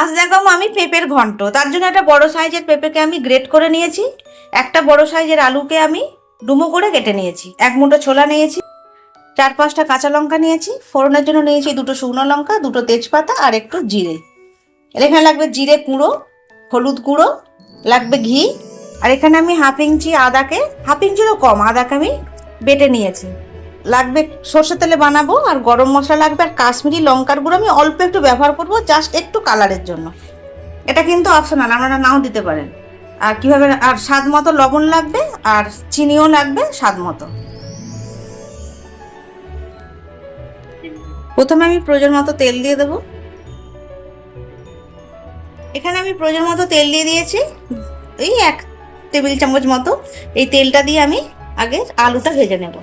আজ দেখাবো আমি পেঁপের ঘন্ট। তার জন্য একটা বড় সাইজের পেঁপেকে আমি গ্রেট করে নিয়েছি। একটা বড় সাইজের আলুকে আমি ডুমো করে কেটে নিয়েছি। এক মুঠো ছোলা নিয়েছি, চার পাঁচটা কাঁচা লঙ্কা নিয়েছি। ফোড়নের জন্য নিয়েছি দুটো শুকনো লঙ্কা, দুটো তেজপাতা আর একটু জিরে। এখানে লাগবে জিরে গুঁড়ো, হলুদ গুঁড়ো, লাগবে ঘি। আর এখানে আমি হাফ ইঞ্চি আদাকে, হাফ ইঞ্চিরও কম আদাকে আমি বেটে নিয়েছি। লাগবে সর্ষের তেলে বানাবো আর গরম মশলা লাগবে আর কাশ্মীরি লঙ্কার গুঁড়ো আমি অল্প একটু ব্যবহার করব জাস্ট একটু কালারের জন্য। এটা কিন্তু অপশনাল আপনারা নাও দিতে পারেন। আর কীভাবে, আর স্বাদ মতো লবণ লাগবে আর চিনিও লাগবে স্বাদ মতো। প্রথমে আমি প্রয়োজন মতো তেল দিয়ে দেবো। এখানে আমি প্রয়োজন মতো তেল দিয়ে দিয়েছি, এই এক টেবিল চামচ মতো। এই তেলটা দিয়ে আমি আগে আলুটা ভেজে নেব।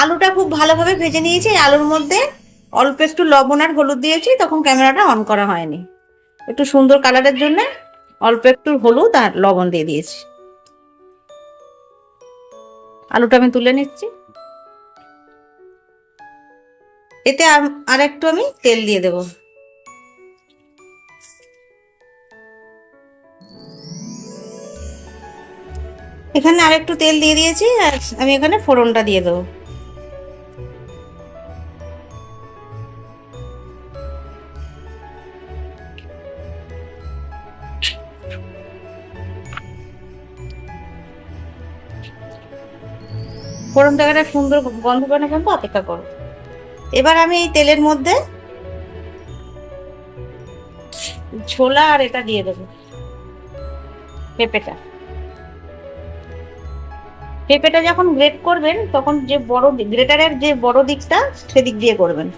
আলুটা খুব ভালোভাবে ভেজে নিয়েছি। আলুর মধ্যে অল্প একটু লবণ আর হলুদ দিয়েছি, তখন ক্যামেরাটা অন করা হয়নি। একটু সুন্দর কালারের জন্য অল্প একটু হলুদ আর লবণ দিয়ে দিয়েছি। আলুটা আমি তুলে নিচ্ছি। এতে আর- একটু আমি তেল দিয়ে দেবো। এখানে আর একটু তেল দিয়ে দিয়েছি আর আমি এখানে ফোড়নটা দিয়ে দেবো। ফোড়নটা একটা সুন্দর গন্ধ পানে কিন্তু অপেক্ষা করো। এবার আমি এই তেলের মধ্যে ছোলা আর এটা দিয়ে দেবো। পেঁপেটা। পেঁপেটা যখন গ্রেট করবেন, তখন যে বড় গ্রেটারের যে বড় দিকটা সেদিক দিয়ে করবেন।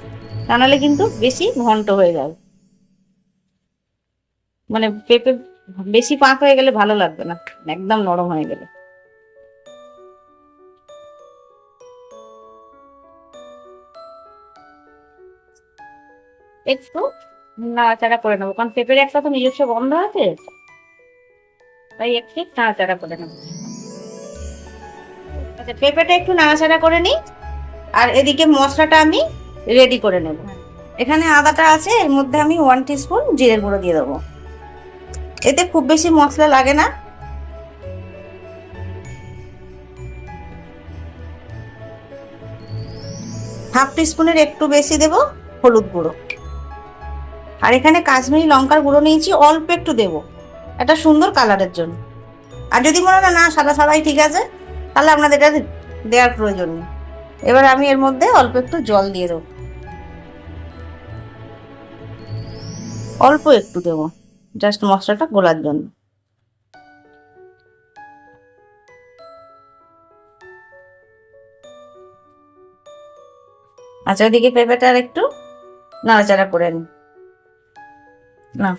তা নাহলে কিন্তু বেশি ঘন্ট হয়ে যাবে। মানে পেঁপে বেশি পাক হয়ে গেলে ভালো লাগবে না। একদম নরম হয়ে গেলে। একটু নাড়াচাড়া করে নেব, কারণ পেঁপের একটা তো নিজস্ব গন্ধ আছে। তাই একটু নাড়াচাড়া করে নেব। আচ্ছা পেঁপেটা একটু নাড়াচাড়া করে নিই, আর এদিকে মশলাটা আমি রেডি করে নেব। এখানে আদাটা আছে, এর মধ্যে আমি ওয়ান স্পুন জিরের গুঁড়ো দিয়ে দেবো। এতে খুব বেশি মশলা লাগে না। হাফ স্পুনের একটু বেশি দেব হলুদ গুঁড়ো। আর এখানে কাশ্মীরি লঙ্কার গুঁড়ো নিয়েছি, অল্প একটু দেব। একটা সুন্দর কালারের জন্য। আর যদি মনে হয় না সাদা সাদাই ঠিক আছে, তাহলে আপনাদের এটা দেওয়ার প্রয়োজন নেই। এবার আমি এর মধ্যে অল্প একটু জল দিয়ে দেবো। অল্প একটু দেবো, জাস্ট মশলাটা গোলার জন্য। আচ্ছা ওইদিকে পেঁপেটা আর একটু নাড়াচাড়া করে নিই। না।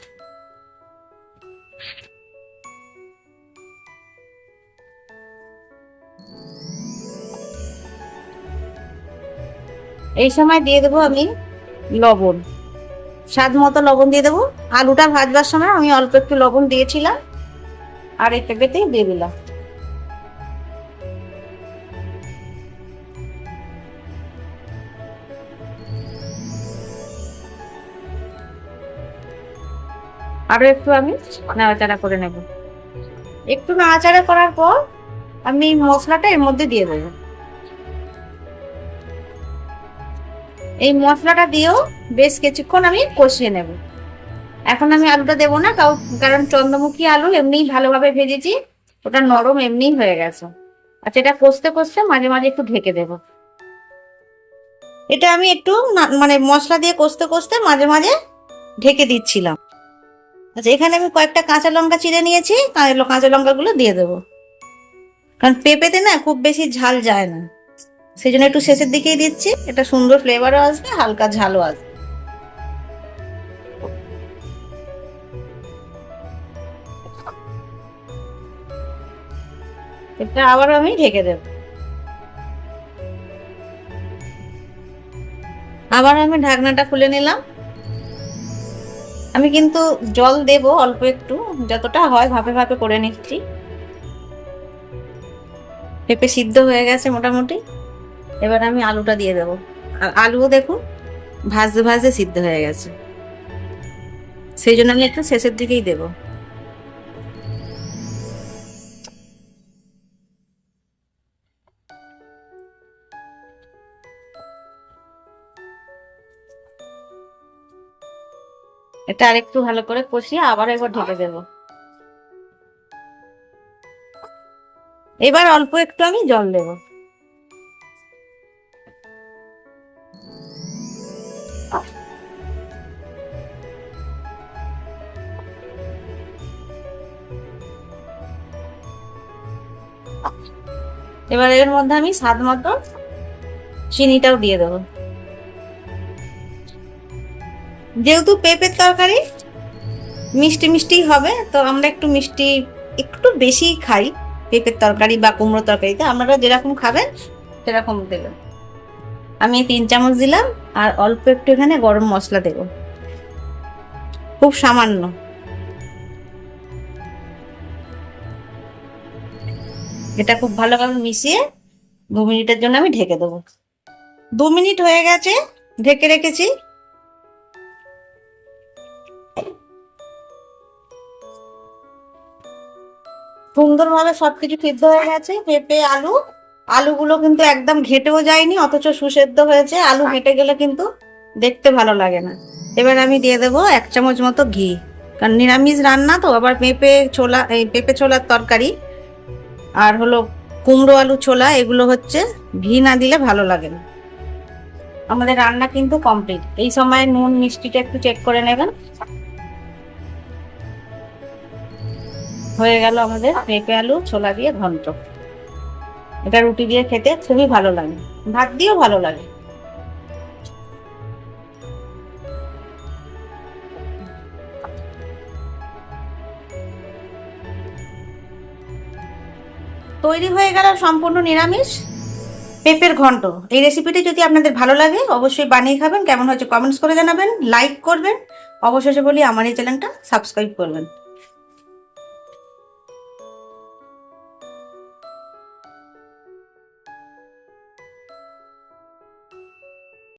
এই সময় দিয়ে দেবো আমি লবণ। স্বাদ মতো লবণ দিয়ে দেবো। আলুটা ভাজবার সময় আমি অল্প একটু লবণ দিয়েছিলাম। আর এই পেঁপেতেই দিয়ে দিলাম। আরও একটু আমি নাড়াচাড়া করে নেব। একটু নাড়াচাড়া করার পর আমি মশলাটা এর মধ্যে দিয়ে দেবো। এই মশলাটা দিয়েও বেশ কিছুক্ষণ আমি কষিয়ে নেব। এখন আমি আলুটা দেবো না কারণ চন্দ্রমুখী আলু এমনিই ভালোভাবে ভেজেছি, ওটা নরম এমনিই হয়ে গেছে। আচ্ছা এটা কষতে কষতে মাঝে মাঝে একটু ঢেকে দেব। এটা আমি একটু মানে মশলা দিয়ে কষতে কষতে মাঝে মাঝে ঢেকে দিচ্ছিলাম। আচ্ছা এখানে আমি কয়েকটা কাঁচা লঙ্কা চিড়ে নিয়েছি, কাঁচা লঙ্কাগুলো দিয়ে দেবো। কারণ পেঁপেতে না খুব বেশি ঝাল যায় না। সেই জন্য একটু শেষের দিকেই দিচ্ছি। এটা সুন্দর ফ্লেভারও আসবে, হালকা ঝালও আসবে। এটা আবার আমি ঢেকে দেব। আবার আমি ঢাকনাটা খুলে নিলাম। আমি কিন্তু জল দেব অল্প একটু, যতটা হয় ভাপে ভাপে করে নিচ্ছি। পেঁপে সিদ্ধ হয়ে গেছে মোটামুটি। এবার আমি আলুটা দিয়ে দেবো। আর আলুও দেখুন, ভাজতে ভাজতে সিদ্ধ হয়ে গেছে। সেই জন্য আমি একটু শেষের দিকেই দেবো। এটা আরেকটু ভালো করে কষিয়ে আবার একবার ঢেকে দেব। এবার অল্প একটু আমি জল দেব। এবার এর মধ্যে আমি স্বাদ মতো চিনিটাও দিয়ে দেবো। যেহেতু পেঁপের তরকারি, মিষ্টি মিষ্টি হবে, তো আমরা একটু মিষ্টি একটু বেশি খাই। পেঁপের তরকারি বা কুমড়ো তরকারিতে আপনারা যেরকম খাবেন, সেরকম দেবেন। আমি তিন চামচ দিলাম, আর অল্প একটু এখানে গরম মশলা দেব। খুব সামান্য। এটা খুব ভালোভাবে মিশিয়ে দু মিনিটের জন্য আমি ঢেকে দেবো। দু মিনিট হয়ে গেছে, ঢেকে রেখেছি। সুন্দরভাবে সবকিছু সিদ্ধ হয়ে গেছে, পেঁপে, আলু। আলুগুলো কিন্তু একদম ঘেটেও যায়নি, অথচ সুসেদ্ধ হয়েছে। আলু ঘেটে গেলে কিন্তু দেখতে ভালো লাগে না। এবার আমি দিয়ে দেবো এক চামচ মতো ঘি। কারণ নিরামিষ রান্না তো, আবার পেঁপে ছোলা, এই পেঁপে ছোলার তরকারি আর হলো কুমড়ো আলু ছোলা, এগুলো হচ্ছে ঘি না দিলে ভালো লাগে না। আমাদের রান্না কিন্তু কমপ্লিট। এই সময় নুন, মিষ্টিটা একটু চেক করে নেবেন। হয়ে গেল আমাদের পেঁপে আলু, ছোলা দিয়ে ঘন্ট। এটা রুটি দিয়ে খেতে খুবই ভালো লাগে। ভাত দিয়েও ভালো লাগে। তৈরি হয়ে গেল সম্পূর্ণ নিরামিষ পেঁপের ঘন্ট। এই রেসিপিটি যদি আপনাদের ভালো লাগে, অবশ্যই বানিয়ে খাবেন। কেমন হয়েছে কমেন্টস করে জানাবেন লাইক করবেন। অবশেষে বলি, আমার এই চ্যানেলটা সাবস্ক্রাইব করবেন।